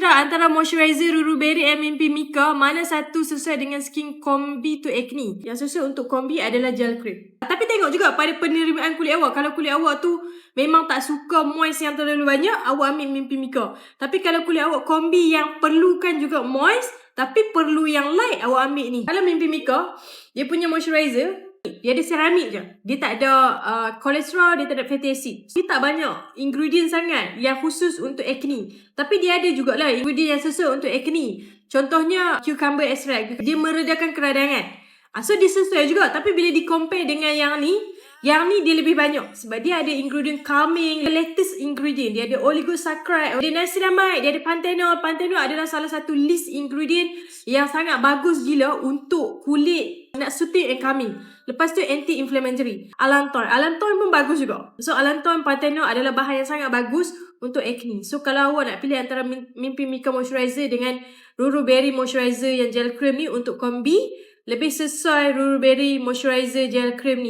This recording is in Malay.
Hijrah antara moisturizer Ruru Berry Mimpi Mika, mana satu sesuai dengan skin kombi to acne? Yang sesuai untuk kombi adalah gel cream. Tapi tengok juga pada penerimaan kulit awak. Kalau kulit awak tu memang tak suka moist yang terlalu banyak, awak ambil Mimpi Mika. Tapi kalau kulit awak kombi yang perlukan juga moist, tapi perlu yang light, awak ambil ni. Kalau Mimpi Mika, dia punya moisturizer, dia ada ceramik je. Dia tak ada uh, kolesterol, dia tak ada fatty acid. Dia tak banyak ingredient sangat yang khusus untuk acne. Tapi dia ada jugalah ingredient yang sesuai untuk acne. Contohnya cucumber extract. Dia meredakan keradangan. Ah, so dia sesuai juga. Tapi bila di compare dengan yang ni, yang ni dia lebih banyak. Sebab dia ada ingredient calming, latest ingredient. Dia ada oligosaccharide, dia ada niacinamide, dia ada panthenol. Panthenol adalah salah satu list ingredient yang sangat bagus gila untuk kulit nak soothing and calming. Lepas tu anti-inflammatory. Allantoin. Allantoin pun bagus juga. So allantoin panthenol adalah bahan yang sangat bagus untuk acne. So kalau awak nak pilih antara Mimpi Mika Moisturizer dengan Ruru Berry Moisturizer yang gel cream ni untuk kombi, lebih sesuai Ruru Berry Moisturizer gel cream ni.